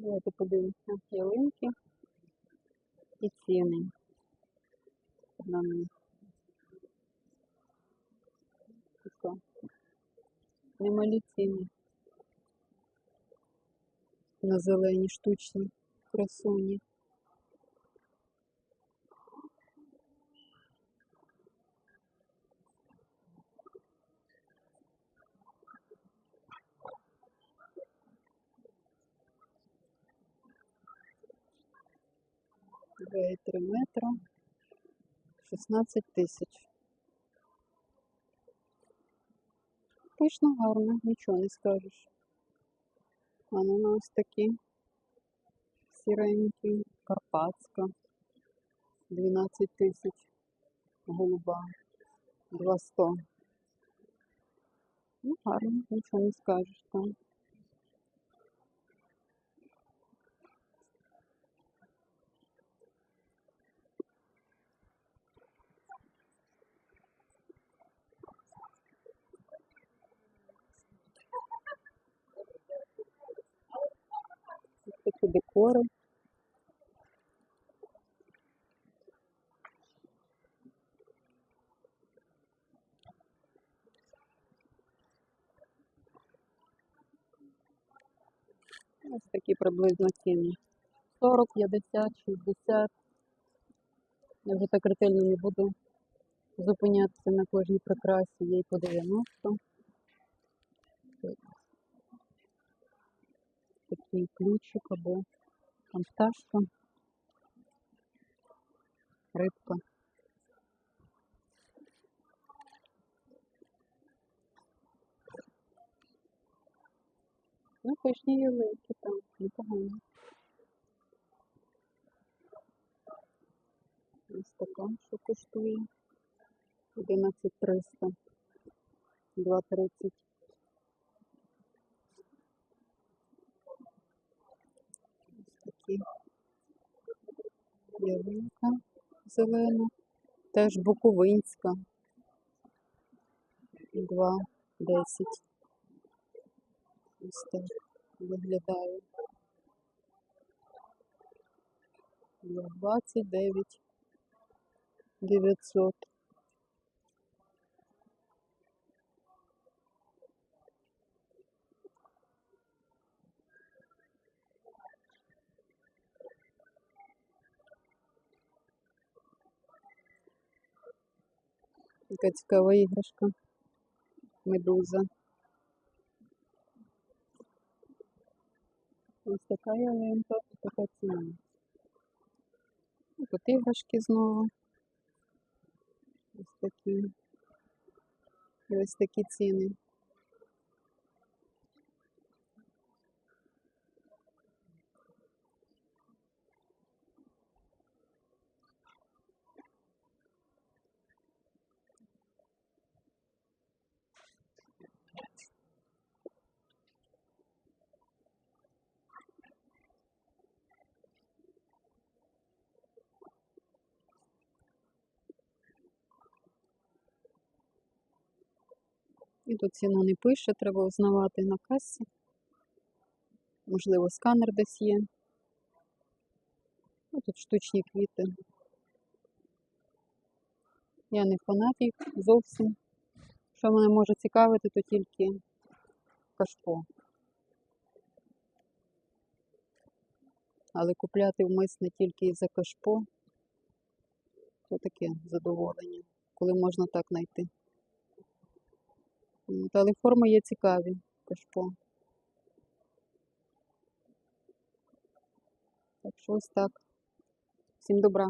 Давайте подивимося ялинки і ціни на них. Така. Немалі ціни. На зелені штучні красуні. Два і три метра. 16 тисяч. Пишно гарно, нічого не скажеш. А ну на ось такі сіренькі, карпатська, 12 тисяч, голуба, 200. Ну, гарно, нічого не скажеш там. Такі декори. Ось такі приблизно ціни. 40, 50, 60. Я вже так ретельно не буду зупинятися на кожній прикрасі, є й по 90. Такий ключик або там пташка, рибка. Ну, пишні ялинки там, непогано. Ось така, що коштує. 11 300. 2,30. Такі ялинка зелена. Теж буковинська. 2,10. Ось так виглядає. За 29 900. Яка цікава іграшка. Медуза. Ось така ялинка і така ціна. Тут іграшки знову. Ось такі. Ось такі ціни. І тут ціну не пише, треба узнавати на касі. Можливо, сканер десь є. Ну, тут штучні квіти. Я не фанат їх зовсім. Що мене може цікавити, то тільки кашпо. Але купляти вмисне тільки із-за кашпо, то таке задоволення, коли можна так знайти. Але форми є цікаві кашпо. Так що ось так. Всім добра.